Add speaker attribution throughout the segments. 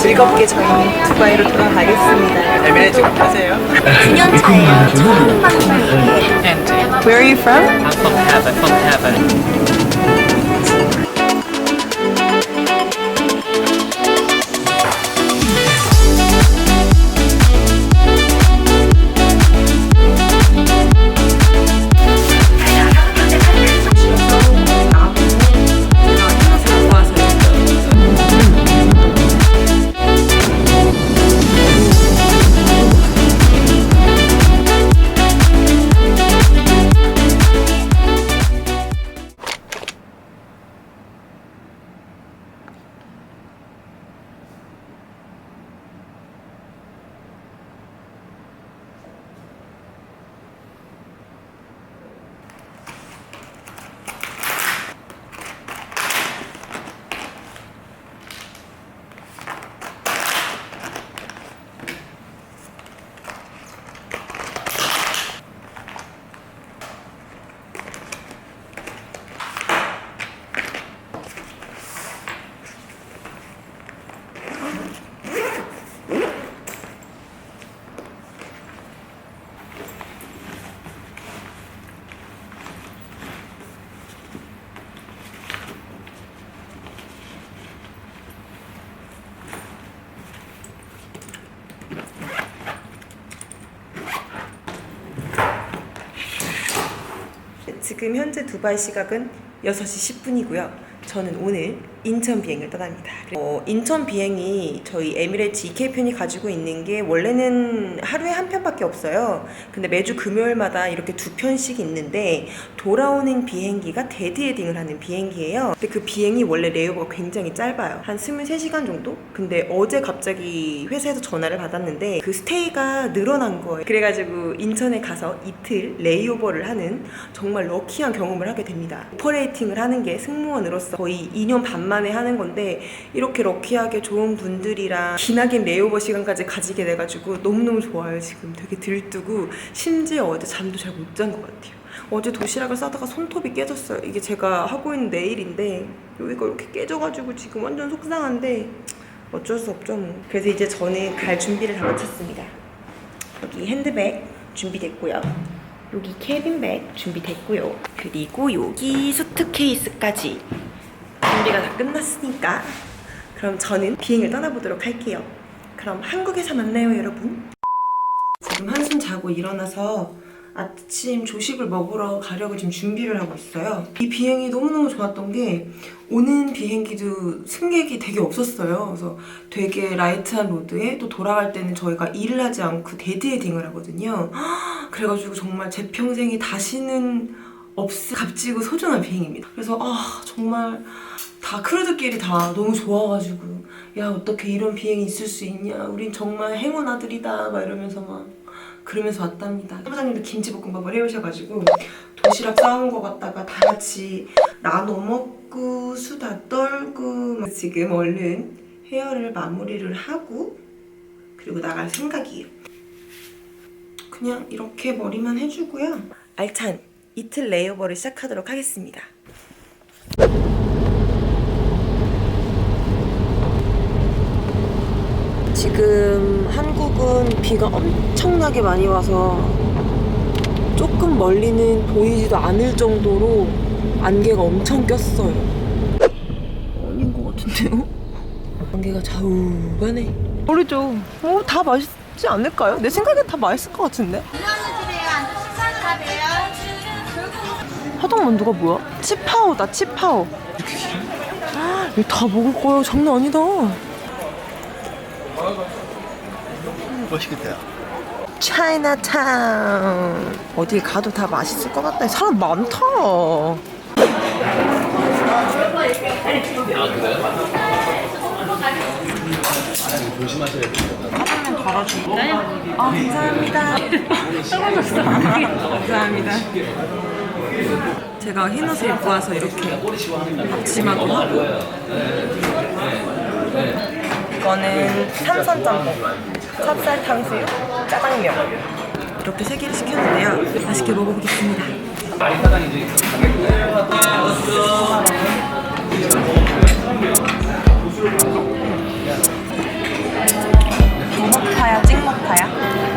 Speaker 1: 즐겁게 저희는 두바이로 돌아가겠습니다.
Speaker 2: 에미레이트 타세요.
Speaker 3: 9년 차예요. 처음 방문이에요.
Speaker 2: And
Speaker 1: Where are you from?
Speaker 2: I'm from heaven, from heaven.
Speaker 1: 지금 현재 두바이 시각은 6시 10분이고요. 저는 오늘 인천 비행을 떠납니다. 어, 인천 비행이 저희 에미레이트 EK 편이 가지고 있는 게 원래는 하루에 한 편밖에 없어요. 근데 매주 금요일마다 이렇게 두 편씩 있는데 돌아오는 비행기가 데드 헤딩을 하는 비행기예요. 근데 그 비행이 원래 레이오버가 굉장히 짧아요. 한 23시간 정도? 근데 어제 갑자기 회사에서 전화를 받았는데 그 스테이가 늘어난 거예요. 그래가지고 인천에 가서 이틀 레이오버를 하는 정말 럭키한 경험을 하게 됩니다. 오퍼레이팅을 하는 게 승무원으로서 거의 2년 반 만에 하는 건데 이렇게 럭키하게 좋은 분들이랑 기나긴 레이오버 시간까지 가지게 돼가지고 너무너무 좋아요. 지금 되게 들뜨고 심지어 어제 잠도 잘 못 잔 것 같아요. 어제 도시락을 싸다가 손톱이 깨졌어요. 이게 제가 하고 있는 네일인데 여기가 이렇게 깨져가지고 지금 완전 속상한데 어쩔 수 없죠 뭐. 그래서 이제 저는 갈 준비를 다 마쳤습니다. 여기 핸드백 준비됐고요. 여기 캐빈백 준비됐고요. 그리고 여기 수트케이스까지 준비가 다 끝났으니까 그럼 저는 비행을 떠나보도록 할게요. 그럼 한국에서 만나요, 여러분. 지금 한숨 자고 일어나서 아침 조식을 먹으러 가려고 지금 준비를 하고 있어요. 이 비행이 너무너무 좋았던 게 오는 비행기도 승객이 되게 없었어요. 그래서 되게 라이트한 로드에 또 돌아갈 때는 저희가 일을 하지 않고 데드 헤딩을 하거든요. 그래가지고 정말 제 평생에 다시는 없을 값지고 소중한 비행입니다. 그래서 아 정말 다 크루들끼리 다 너무 좋아가지고 야 어떻게 이런 비행이 있을 수 있냐? 우린 정말 행운 아들이다. 막 이러면서 막 그러면서 왔답니다. 사부장님도 김치볶음밥을 해오셔가지고 도시락 싸온 거 갖다가 다 같이 나눠 먹고 수다 떨고 막 지금 얼른 헤어를 마무리를 하고 그리고 나갈 생각이에요. 그냥 이렇게 머리만 해주고요. 알찬 이틀 레이오버를 시작하도록 하겠습니다 지금 한국은 비가 엄청나게 많이 와서 조금 멀리는 보이지도 않을 정도로 안개가 엄청 꼈어요. 아닌 것 같은데요? 안개가 좌우가네. 모르죠. 어, 다 맛있지 않을까요? 내 생각엔 다 맛있을 것 같은데. 화덕만두가 뭐야? 치파오다, 치파오. 이거 다 먹을 거예요. 장난 아니다.
Speaker 4: 맛있겠다.
Speaker 1: 차이나타운 어딜 가도 다 맛있을 것 같다 사람 많다 아 감사합니다 감사합니다 제가 흰 옷을 입고 와서 이렇게 앞치마도 하고 이거는 삼선 짬뽕, 찹쌀 탕수육, 짜장면 이렇게 세 개를 시켰는데요. 맛있게 먹어보겠습니다. 뭐 먹파야? 찍먹파야?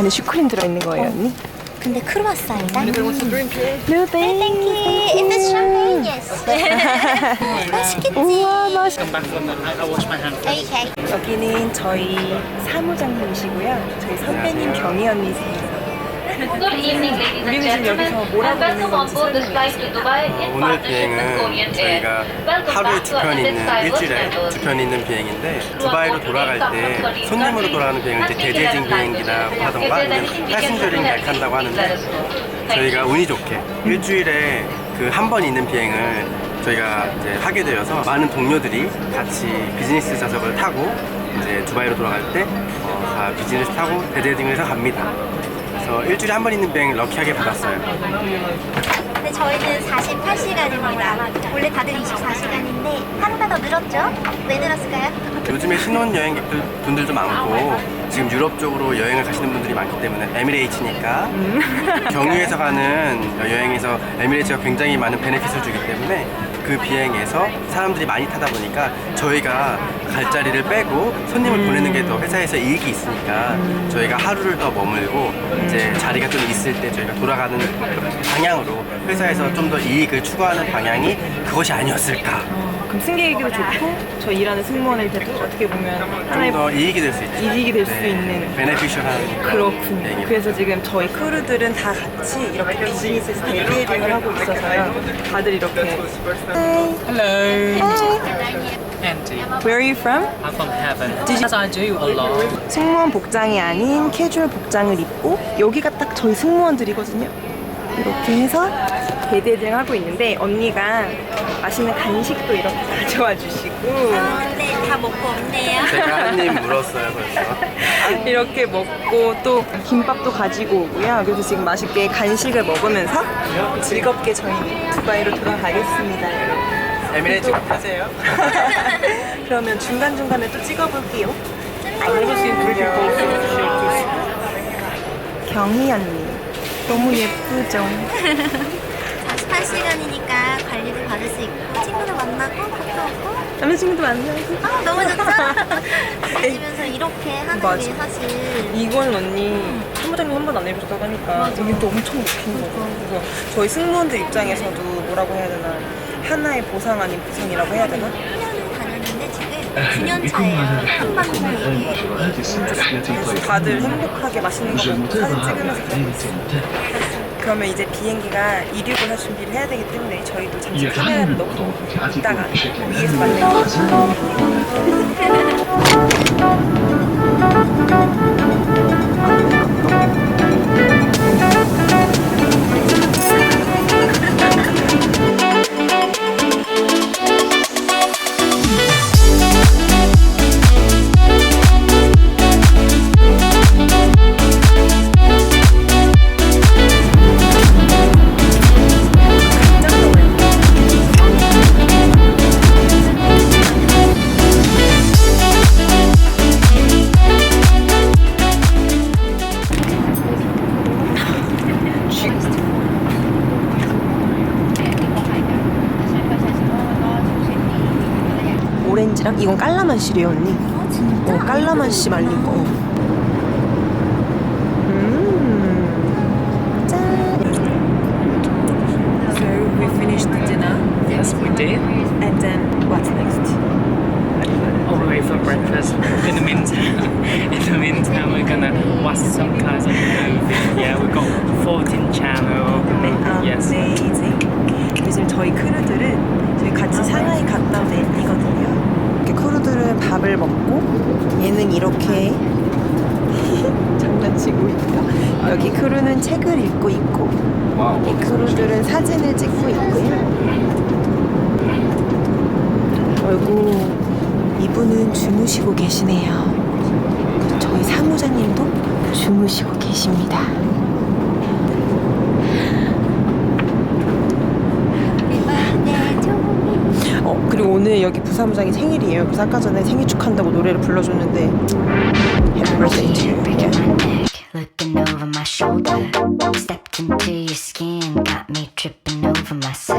Speaker 1: 안에 슈크림 들어있는 거예요, 언니?
Speaker 3: 근데 크로와상이다.
Speaker 1: No
Speaker 3: Thank you. If it's champagne, yes. 맛있겠지.
Speaker 1: 우와, 맛있
Speaker 2: Come back from the. I, I wash my hands.
Speaker 3: Okay.
Speaker 1: 여기는 저희 사무장님이시고요. 저희 선배님 경희 언니세요.
Speaker 4: Good evening, ladies and gentlemen. And welcome on board this flight to Dubai in
Speaker 5: 오늘
Speaker 4: partnership with Korean
Speaker 5: 비행은
Speaker 4: Air.
Speaker 5: 저희가
Speaker 4: Welcome
Speaker 5: 하루에
Speaker 4: back
Speaker 5: 두
Speaker 4: to
Speaker 5: 편
Speaker 4: our
Speaker 5: 있는
Speaker 4: diverse
Speaker 5: 일주일에
Speaker 4: members.
Speaker 5: 두편 있는 비행인데 두바이로 돌아갈 때 손님으로 돌아가는 비행을 이제 대제진 비행기라고 하던가 아니면 패신저링 객한다고 하는데 저희가 운이 좋게 일주일에 그 한 번 있는 비행을 저희가 이제 하게 되어서 많은 동료들이 같이 비즈니스 좌석을 타고 이제 두바이로 돌아갈 때 어, 다 비즈니스 타고 대제딩을 해서 갑니다. 그래서 일주일에 한 번 있는 비행 럭키하게 받았어요.
Speaker 3: 근데 저희는 48시간입니다. 원래 다들 24시간인데 하루가 더 늘었죠? 왜 늘었을까요?
Speaker 5: 요즘에 신혼여행객들 분들도 많고 지금 유럽 쪽으로 여행을 가시는 분들이 많기 때문에 에미레이츠니까 경유해서 가는 여행에서 에미레이츠가 굉장히 많은 베네핏을 주기 때문에 그 비행에서 사람들이 많이 타다 보니까 저희가 갈 자리를 빼고 손님을 보내는 게 더 회사에서 이익이 있으니까 저희가 하루를 더 머물고 이제 자리가 좀 있을 때 저희가 돌아가는 그 방향으로 회사에서 좀 더 이익을 추구하는 방향이 그것이 아니었을까
Speaker 1: 그럼 승객에게도 좋고 저 일하는 승무원한테도 어떻게 보면 하나의
Speaker 5: 좀더 이익이 될 수 있죠.
Speaker 1: 이익이 될수
Speaker 5: 네,
Speaker 1: 있는
Speaker 5: 베네피셜한
Speaker 1: 그렇군요. 그래서 지금 저희 크루들은 다 같이 이렇게 비즈니스에서 대리를 하고 있어서요. 다들 이렇게
Speaker 2: Hello. Andy.
Speaker 1: Where are you from?
Speaker 2: I'm from heaven. As I do a lot.
Speaker 1: 승무원 복장이 아닌 캐주얼 복장을 입고 여기가 딱 저희 승무원들이거든요. 이렇게 해서 대대등 하고 있는데 언니가 맛있는 간식도 이렇게 가져와 주시고
Speaker 3: 네, 다 먹고 없네요.
Speaker 5: 제가 한 입 물었어요 벌써.
Speaker 1: 이렇게 먹고 또 김밥도 가지고 오고요. 그래서 지금 맛있게 간식을 먹으면서 즐겁게 저희는 두바이로 돌아가겠습니다, 여러분.
Speaker 5: 에미레이츠 타세요?
Speaker 1: 그러면 중간중간에 또 찍어볼게요. 경희 언니. 너무 예쁘죠?
Speaker 3: 48시간이니까 관리도 받을 수 있고 친구도 만나고 밥도 먹고
Speaker 1: 남자친구도 만나고.
Speaker 3: 아 너무 좋죠? 다니면서 이렇게 하는
Speaker 1: 맞아.
Speaker 3: 게 사실
Speaker 1: 이건 언니 사무장님 한 번도 안 해보셨다고 하니까 이게 또 엄청 높인 거고 그래서 저희 승무원들 입장에서도 뭐라고 해야 되나 하나의 보상 아닌 보상이라고 해야 되나?
Speaker 3: 1년을 다녔는데 지금 9년 차예요. 한 방송이에요.
Speaker 1: 그래서 다들 행복하게 맛있는 거 먹고 사진 찍으면서 가고 있어요 그러면 이제 비행기가 이륙을 할 준비를 해야 되기 때문에 저희도 잠시 카메라를 넣고 이따가 위에서 만나요 이건 깔라만시래요 언니
Speaker 3: 어, 진짜?
Speaker 1: 어, 깔라만시 말린 거. 음. 짠. So we finished the dinner
Speaker 2: Yes, we did.
Speaker 1: and then what's next?
Speaker 2: All the way for breakfast. In the meantime, in the meantime, we're gonna watch some kinds of movie. Yeah, we got 14 channel. Yes.
Speaker 1: Amazing. 요즘 저희 크루들은 저희 같이 상하이 갔다 온 애니거든요. 크루들은 밥을 먹고 얘는 이렇게 장난치고 있고 여기 크루는 책을 읽고 있고 이 크루들은 사진을 찍고 있고요. 어이구 이분은 주무시고 계시네요. 저희 사무장님도 주무시고 계십니다. 여기 부사무장이 생일이에요. 그래서 아까 전에 생일 축한다고 노래를 불러줬는데 Happy birthday to you.
Speaker 6: Yeah. Looking over my shoulder, stepped into your skin, got me tripping over myself.